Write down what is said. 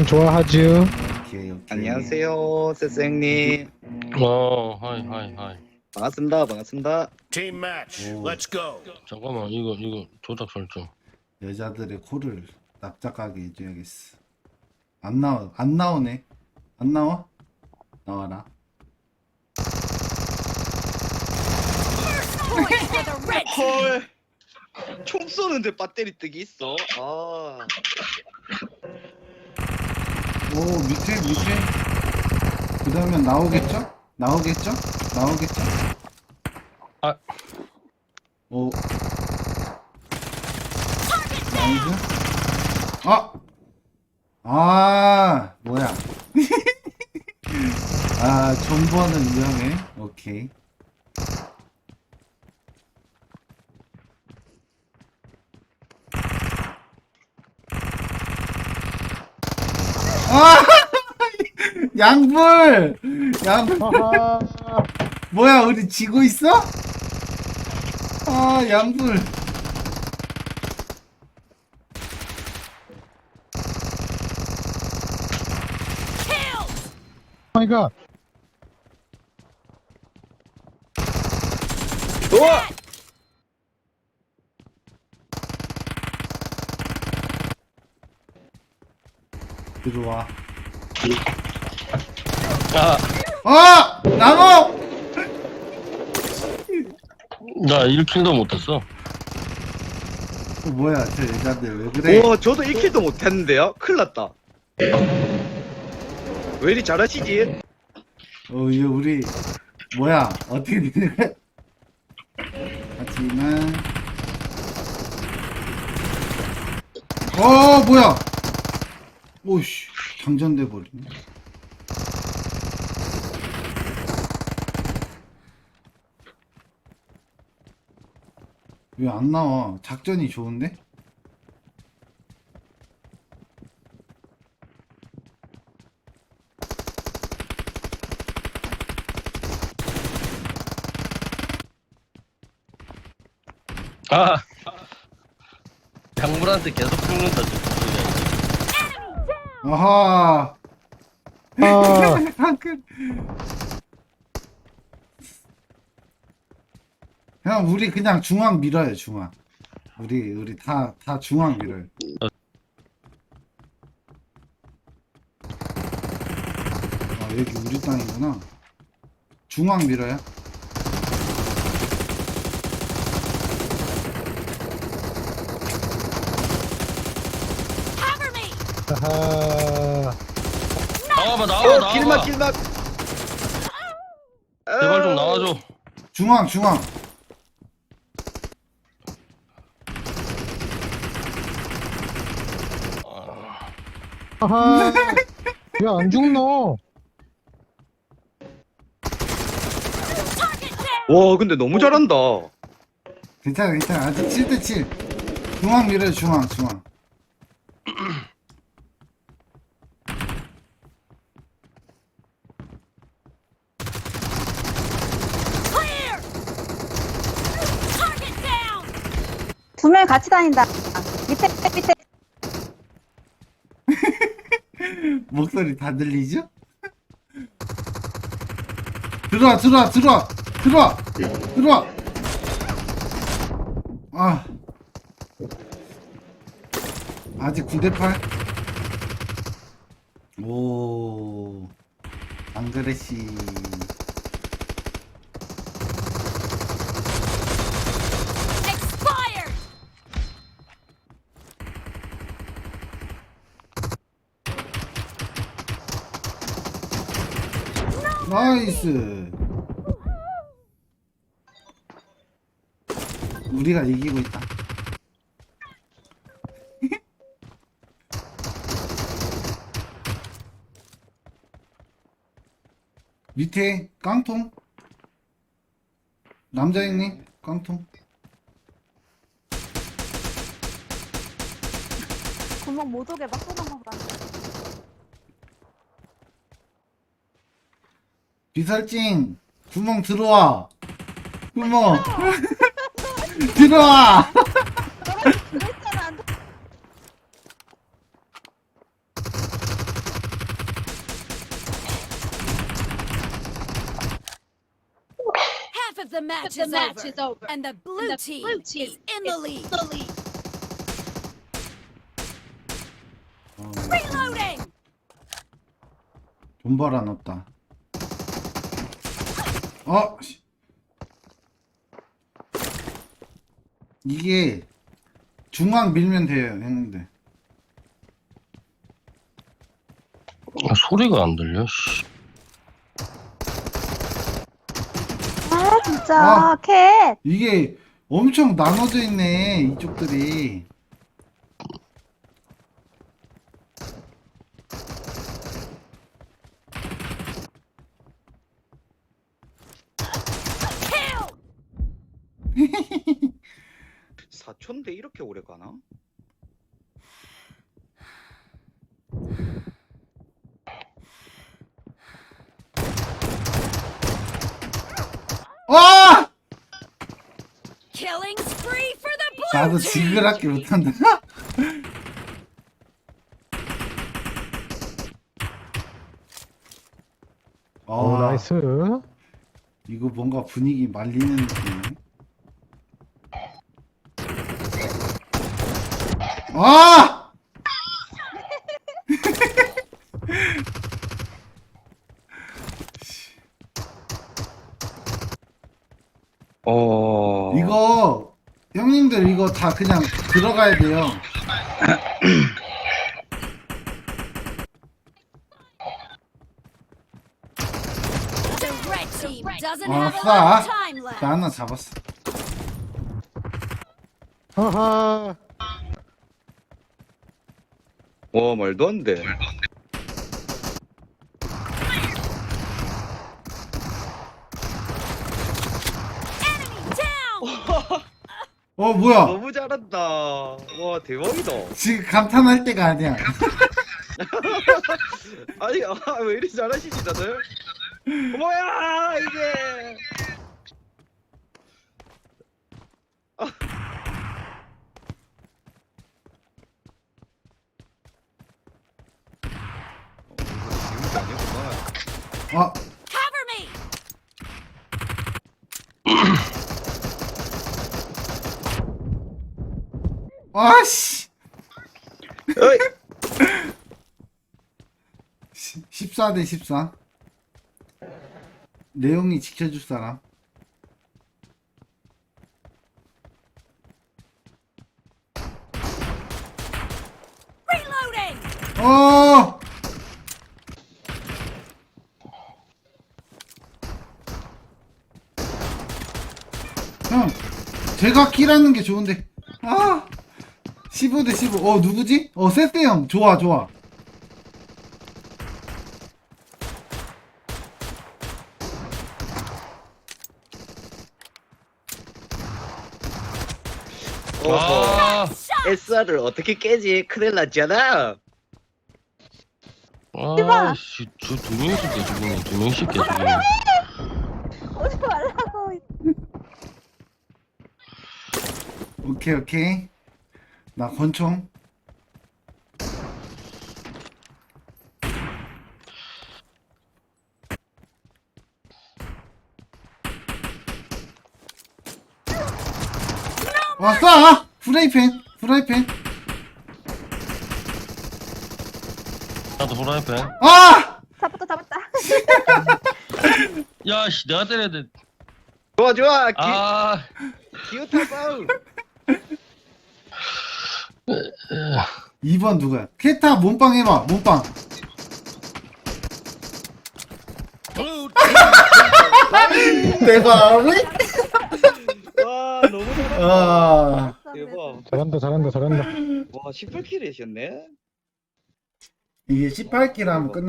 난 좋아하지요. 안녕하세요, 형님. 어, 하이, 하이, 하이. 반갑습니다, 반갑습니다. Team match. 오. Let's go. 잠깐만, 이거, 이거 조작 설정. 여자들의 코를 납작하게 해줘야겠어. 안 나와 안 나오네. 안 나와? 나와라. 헐. 총 쏘는데 배터리 뜨기 있어. 아. 오 밑에 밑에. 그러면 나오겠죠? 나오겠죠? 나오겠죠? 아. 오. 나이스. 아. 아 뭐야? 아 존버는 위험해. 오케이. 아! 양불! 양불! 뭐야, 우리 지고 있어? 아, 양불. 마이 갓. 우와! 들어와. 아, 아! 나무! 나 1킬도 못했어. 어, 뭐야, 저 여자들 왜 그래? 오, 저도 1킬도 못했는데요? 큰일 났다. 왜 이리 잘하시지? 어, 이거 우리, 뭐야, 어떻게 되는 거야? 하지만, 어, 뭐야! 오씨, 장전돼 버리네. 왜 안 나와? 작전이 좋은데? 아! 양물한테 계속 죽는다, 지금. 아하! 아. 형, 우리 그냥 중앙 밀어요, 중앙. 우리, 우리 다, 다 중앙 밀어요. 아, 여기 우리 땅이구나. 중앙 밀어요? 하하. 나와봐, 나와봐, 어, 길막, 나와봐. 길막. 제발 좀 나와줘. 중앙, 중앙. 하하. 왜 안 죽노? 와, 근데 너무 잘한다. 괜찮아, 괜찮아. 아직 7대7. 중앙 밀어요, 중앙, 중앙. 두 명 같이 다닌다. 밑에 밑에. 목소리 다 들리죠? 들어와 들어와 들어와. 들어와. 들어와. 아. 아직 9대8 오. 안그레시 나이스. 우리가 이기고 있다. 밑에 깡통? 남자 형님 깡통? 구멍 못 오게 막 쏘는 거 봐. 비살진 구멍 들어와 구멍 들어와 그랬잖아 안 돼. Half of the match, the is, match over. is over. And the blue, And the team, blue team is in the lead. The lead. Reloading! 돈 벌어놨다 어? 씨. 이게 중앙 밀면 돼요, 형님들. 아, 소리가 안 들려. 씨. 아, 진짜. 아. 캣. 이게 엄청 나눠져 있네, 이쪽들이. 사촌데 이렇게 오래 가나? 아! Killing spree for the blue 나도 team. 지그럽게 못한다. 오, 어, 나이스. 이거 뭔가 분위기 말리는 느낌이네. 아! 어. 이거 형님들 이거 다 그냥 들어가야 돼요. The red team doesn't 아, have a 싸. lot of time left. 나 하나 잡았어. 하하. 와 말도 안 돼. 어 뭐야? 너무 잘한다. 와 대박이다. 지금 감탄할 때가 아니야. 아니 아, 왜 이리 잘하시지 다들? 뭐야 이게? 어, 이거 쉬운 게 어, Cover me. 아씨. 어이. 14 대 14. 내용이 지켜줄 사람. Reloading. 어! 형, 제가 키라는 게 좋은데. 아! 15대 15. 어, 누구지? 어, 세세 형. 좋아, 좋아. 어허. 아, SR을 어떻게 깨지? 큰일 났잖아. 아, 씨, 저두 명씩 깨지네. 두 명씩 깨지네. 오지 말라고. 오케이, 오케이. 나 권총. 왔어! 프라이팬, 프라이팬. 나도 후라이팬. 아! 잡았다, 잡았다. 야, 씨, 내가 때려야 돼. 좋아 좋아. 기, 아, 기어타 싸움. 2번 누구야? 케타 몸빵 해봐, 몸빵. 대박. 와 너무 잘한다. 아. 대박. 잘한다, 잘한다, 잘한다. 와 18킬 하셨네. 이게 18킬 하면 끝나.